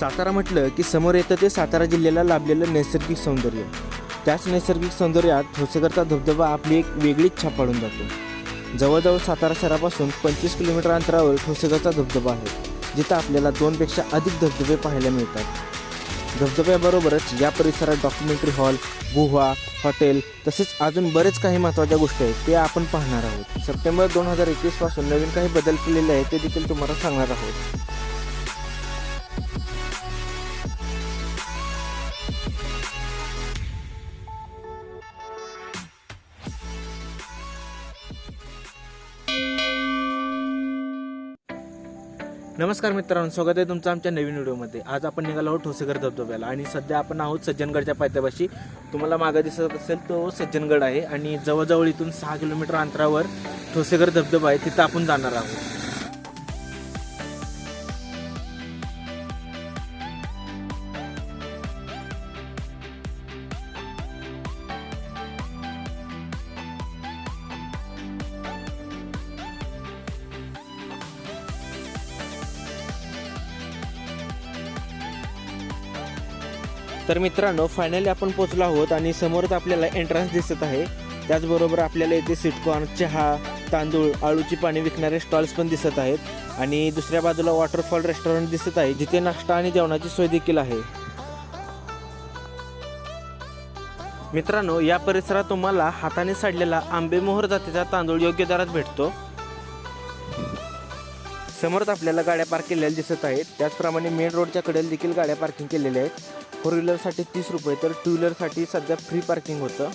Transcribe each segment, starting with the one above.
सातारा म्हटलं की समोर येतं ते सातारा जिल्ह्याला लाभलेलं नैसर्गिक सौंदर्य. त्याच नैसर्गिक सौंदर्यात ठोसेकरचा धबधबा आपली एक वेगळीच छाप पाडून जातो. जवळजवळ सातारा शहरापासून पंचवीस किलोमीटर अंतरावर ठोसेकरचा धबधबा आहे जिथं आपल्याला दोनपेक्षा अधिक धबधबे पाहायला मिळतात. धबधब्याबरोबरच या परिसरात डॉक्युमेंटरी हॉल गुहा हॉटेल तसेच अजून बरेच काही महत्त्वाच्या गोष्टी आहेत ते आपण पाहणार आहोत. सप्टेंबर दोन हजार एकवीसपासून नवीन काही बदल केलेले आहेत ते देखील तुम्हाला सांगणार आहोत. नमस्कार मित्रांनो स्वागत आहे तुमचं आमच्या नवीन व्हिडिओमध्ये. आज आपण निघालो आहोत ठोसेघर धबधब्याला आणि सध्या आपण आहोत सज्जनगडच्या पायथ्यापाशी. तुम्हाला मागं दिसत असेल तो सज्जनगड आहे आणि जवळजवळ इथून सहा किलोमीटर अंतरावर ठोसेघर धबधबा आहे तिथं आपण जाणार आहोत. तर मित्रांनो फायनली आपण पोचलो आहोत आणि समोरच आपल्याला एंट्रन्स दिसत आहे. त्याचबरोबर आपल्याला इथे सिटकॉर्न चहा तांदूळ आळूची पाणी विकणारे स्टॉल्स पण दिसत आहेत. आणि दुसऱ्या बाजूला वॉटरफॉल रेस्टॉरंट दिसत आहे जिथे नाश्ता आणि जेवणाची सोय देखील आहे. मित्रांनो या परिसरात तुम्हाला हाताने साडलेला आंबेमोहर जातीचा तांदूळ योग्य दरात भेटतो. समोरच आपल्याला गाड्या पार्क केलेल्या दिसत आहेत. त्याचप्रमाणे मेन रोडच्या कडेला देखील गाड्या पार्किंग केलेल्या आहेत. फोर व्हीलरसाठी तीस रुपये तर टू व्हीलरसाठी सध्या फ्री पार्किंग होतं.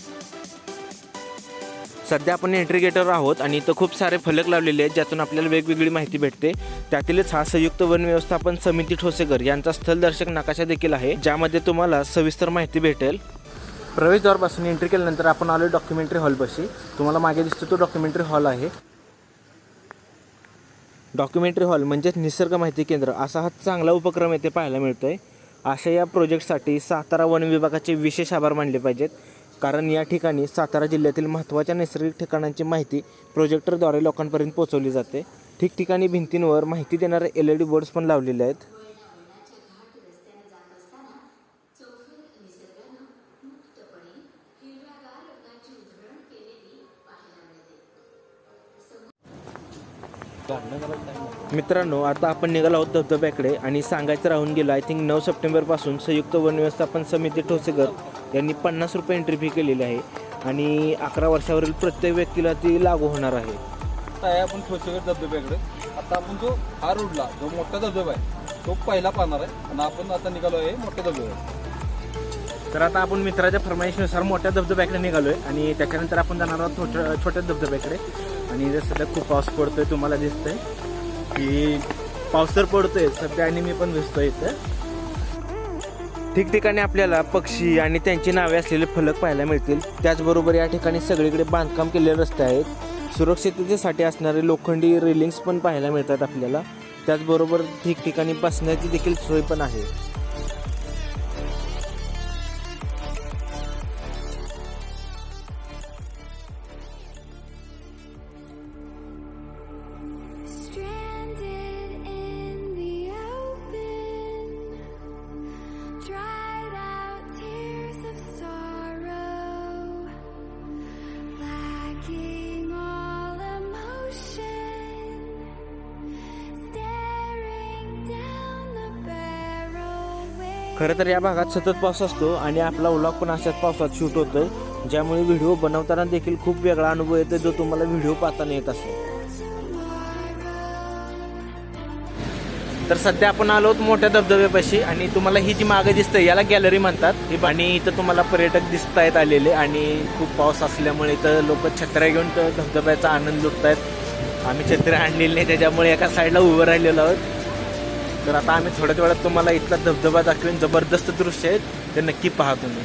सध्या आपण एंट्री गेटवर आहोत आणि इथं खूप सारे फलक लावलेले आहेत ज्यातून आपल्याला वेगवेगळी माहिती भेटते. त्यातीलच हा संयुक्त वन व्यवस्थापन समिती ठोसेकर यांचा स्थलदर्शक नकाशा देखील आहे ज्यामध्ये तुम्हाला सविस्तर माहिती भेटेल. प्रवेशद्वारपासून एंट्री केल्यानंतर आपण आलो डॉक्युमेंटरी हॉलपाशी तुम्हाला मागे दिसतो तो डॉक्युमेंटरी हॉल आहे. डॉक्युमेंटरी हॉल म्हणजेच निसर्ग माहिती केंद्र असा हा चांगला उपक्रम येथे पाहायला मिळतो आहे अशा या प्रोजेक्टसाठी सातारा वन विभागाचे विशेष आभार मानले पाहिजेत. कारण या ठिकाणी सातारा जिल्ह्यातील महत्त्वाच्या नैसर्गिक ठिकाणांची माहिती प्रोजेक्टरद्वारे लोकांपर्यंत पोहोचवली जाते. ठिकठिकाणी भिंतींवर माहिती देणारे एल ई डी बोर्ड्स पण लावलेले आहेत. मित्रांनो आता आपण निघालो आहोत धबधब्याकडे आणि सांगायचं राहून गेलं आय थिंक नऊ सप्टेंबरपासून संयुक्त वन व्यवस्थापन समिती ठोसेकर यांनी पन्नास रुपये एंट्री फी केलेली आहे आणि अकरा वर्षावरील प्रत्येक व्यक्तीला ती लागू होणार आहे. आता आहे आपण ठोसेकर धबधब्याकडे. आता आपण जो हा रोडला जो मोठा धबधबा आहे तो पहिला पाहणार आहे आणि आपण आता निघालो आहे मोठ्या धबधब्यावर तर आता आपण मित्राच्या फरमाईशनुसार मोठ्या धबधब्याकडे निघालोय आणि त्याच्यानंतर आपण जाणार आहोत छोट्या छोट्या धबधब्याकडे. आणि इथे सध्या खूप पाऊस पडतोय तुम्हाला दिसतंय. की पाऊस तर पडतोय सध्या आणि मी पण दिसतोय इथं. ठिकठिकाणी आपल्याला पक्षी आणि त्यांची नावे असलेले फलक पाहायला मिळतील. त्याचबरोबर या ठिकाणी सगळीकडे बांधकाम केलेले रस्ते आहेत. सुरक्षिततेसाठी असणारे लोखंडी रेलिंग्स पण पाहायला मिळतात आपल्याला. त्याचबरोबर ठिकठिकाणी बसण्याची देखील सोय पण आहे. खरं तर या भागात सतत पाऊस असतो आणि आपला व्लॉग पण अशाच पावसात शूट होतोय. ज्यामुळे व्हिडिओ बनवताना देखील खूप वेगळा अनुभव येतो जो तुम्हाला व्हिडिओ पाहताना येत असेल. तर सध्या आपण आलो आहोत मोठ्या धबधब्यापाशी आणि तुम्हाला ही जी मागे दिसते याला गॅलरी म्हणतात. ही- आणि इथं तुम्हाला पर्यटक दिसत आहेत आलेले आणि खूप पाऊस असल्यामुळे इथं लोक छत्र्या घेऊन तर धबधब्याचा आनंद लुटत आहेत आम्ही छत्र्या आणलेली नाही त्याच्यामुळे एका साईडला उभं राहिलेलो आहोत. तर आता आम्ही थोड्याच वेळात तुम्हाला इथला धबधबा दाखवेन. जबरदस्त दृश्य आहेत ते नक्की पहा तुम्ही.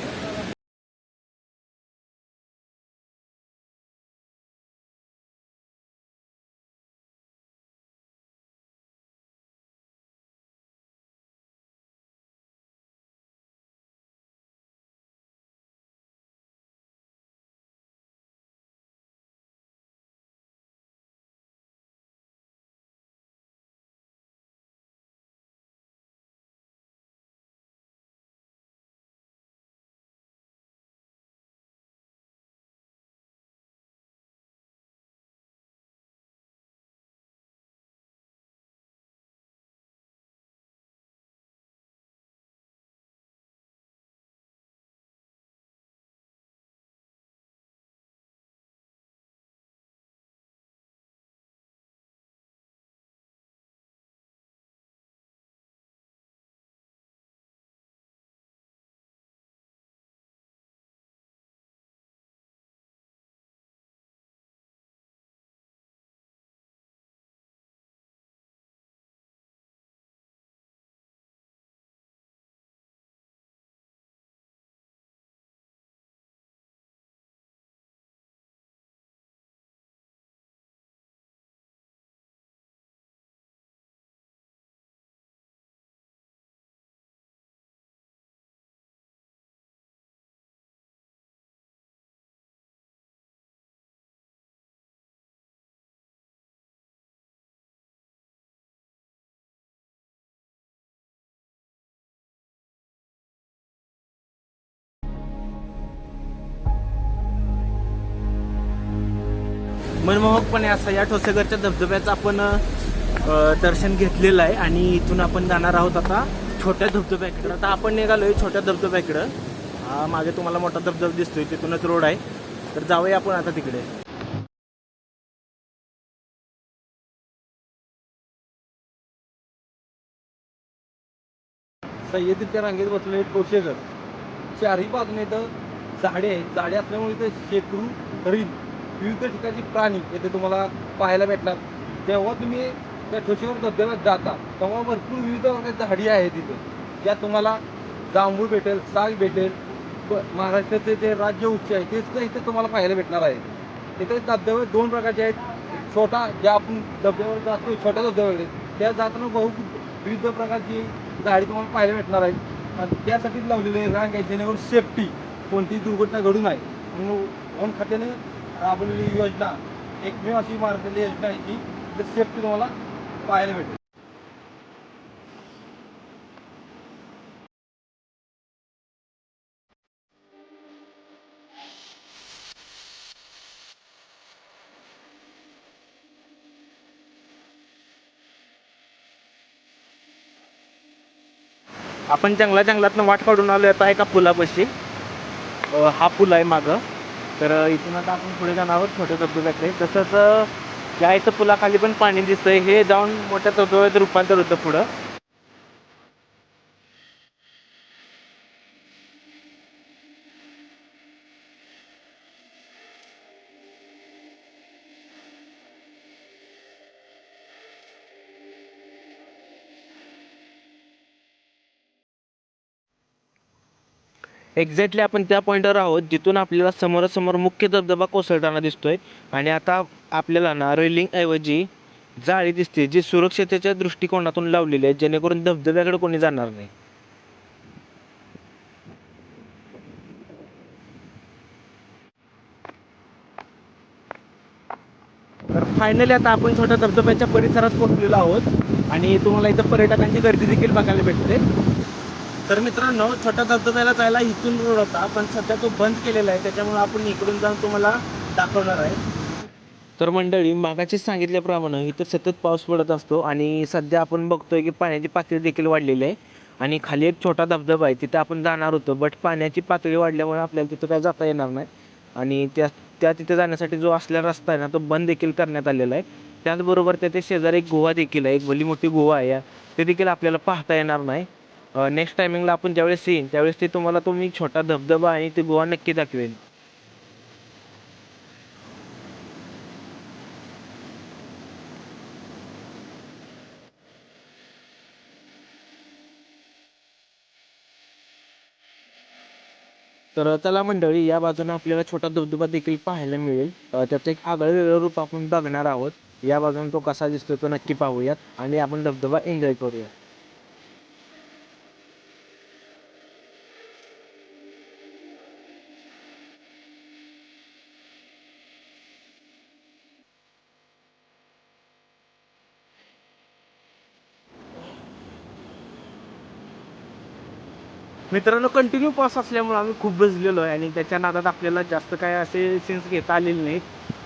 मनमोहकपणे असा या ठोसेघरच्या धबधब्याचं आपण दर्शन घेतलेलं आहे आणि इथून आपण जाणार आहोत आता छोट्या धबधब्याकडे. आता आपण निघालोय छोट्या धबधब्याकडं. हा मागे तुम्हाला मोठा धबधबा दिसतोय तिथूनच रोड आहे. तर जाऊया आपण आता तिकडे. सह्याद्रीच्या रांगेत बसलेले ठोसेघर. चारही बाजूने इथं झाडे आहेत. झाडे असल्यामुळे इथं शेकरू हरिण विविध ठिकाणची प्राणी येथे तुम्हाला पाहायला भेटणार. जेव्हा तुम्ही त्या ठोशीवर धबधब्यात जाता तेव्हा भरपूर विविध प्रकारची झाडी आहेत तिथं. ज्यात तुम्हाला जांभूळ भेटेल साग भेटेल. महाराष्ट्राचे जे राज्य उच्च आहे ते सुद्धा इथे तुम्हाला पाहायला भेटणार आहे. इथे धबधबे दोन प्रकारचे आहेत. छोटा ज्या आपण धबधब्यावर जातो छोट्या धबधब्याकडे त्या जाताना बहु विविध प्रकारची झाडी तुम्हाला पाहायला भेटणार आहेत. आणि त्यासाठीच लावलेले रांग आहे जेणेकरून सेफ्टी कोणतीही दुर्घटना घडू नये. म्हणून वन खात्याने राबवलेली योजना एकमेव अशी मारलेली योजना आहे की सेफ्टी तुम्हाला पाहायला भेटेल. आपण जंगला जंगलातनं वाट काढून आलो आता एका पुलापाशी. हा पूल आहे मागं. तर इथून आता आपण पुढे जाणार आहोत छोट्या धबधब्याकडे. तसंच या इथं पुलाखाली पण पाणी दिसतंय हे जाऊन मोठ्या धबधब्यात रूपांतर होतं पुढं. एक्झॅक्टली आपण त्या पॉईंटवर आहोत जिथून आपल्याला समोरासमोर मुख्य धबधबा कोसळताना दिसतोय. आणि आता आपल्याला ना रेलिंग ऐवजी जाळी दिसते जी सुरक्षतेच्या दृष्टिकोनातून लावलेली आहे जेणेकरून धबधब्याकडे कोणी जाणार नाही. तर फायनली आता आपण छोट्या धबधब्याच्या परिसरात पोहोचलेलो आहोत. आणि तुम्हाला इथं पर्यटकांची गर्दी देखील बघायला भेटते. तर मित्रांनो छोट्या धबधब्याला जायला इथून रोड होता पण सध्या तो बंद केलेला आहे. त्याच्यामुळे आपण इकडून जाऊन तुम्हाला दाखवणार आहे. तर मंडळी मागाशी सांगितल्याप्रमाणे इथं सतत पाऊस पडत असतो आणि सध्या आपण बघतोय की पाण्याची पातळी देखील वाढलेली आहे. आणि खाली एक छोटा धबधबा आहे तिथं आपण जाणार होतो बट पाण्याची पातळी वाढल्यामुळे आपल्याला तिथं काय जाता येणार नाही. आणि त्या त्या तिथे जाण्यासाठी जो असलेला रस्ता आहे ना तो बंद देखील करण्यात आलेला आहे. त्याचबरोबर त्याच्या शेजारी एक गोवा देखील आहे एक भली मोठी गोवा आहे. ते देखील आपल्याला पाहता येणार नाही. नेक्स्ट टायमिंगला आपण ज्यावेळेस येईन त्यावेळेस ते तुम्हाला तो मी छोटा धबधबा आणि ते गोवा नक्की दाखवेन तर चला मंडळी या बाजूने आपल्याला छोटा धबधबा देखील पाहायला मिळेल. त्याचं एक आगळं वेगळं रूप आपण बघणार आहोत. या बाजूने तो कसा दिसतो तो नक्की पाहूयात आणि आपण धबधबा एन्जॉय करूया मित्रांनो कंटिन्यू पाऊस असल्यामुळे आम्ही खूप भिजलेलो आहे आणि त्याच्या नादात आपल्याला जास्त काय असे सीन्स घेता आलेले नाहीत.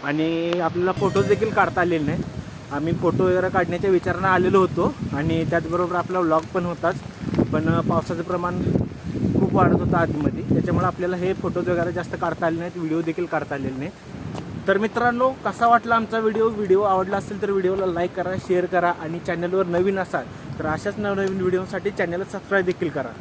आणि आपल्याला फोटोज देखील काढता आलेले नाहीत. आम्ही फोटो वगैरे काढण्याच्या विचारानं आलेलो होतो आणि त्याचबरोबर आपला व्लॉग पण होताच. पण पावसाचं प्रमाण खूप वाढत होतं आतमध्ये त्याच्यामुळे आपल्याला हे फोटोज वगैरे जास्त काढता आले नाहीत व्हिडिओ देखील काढता आलेले नाहीत. तर मित्रांनो कसा वाटला आमचा व्हिडिओ व्हिडिओ आवडला असेल तर व्हिडिओला लाईक करा शेअर करा आणि चॅनलवर नवीन असाल तर अशाच नवनवीन व्हिडिओसाठी चॅनलला सबस्क्राईब देखील करा.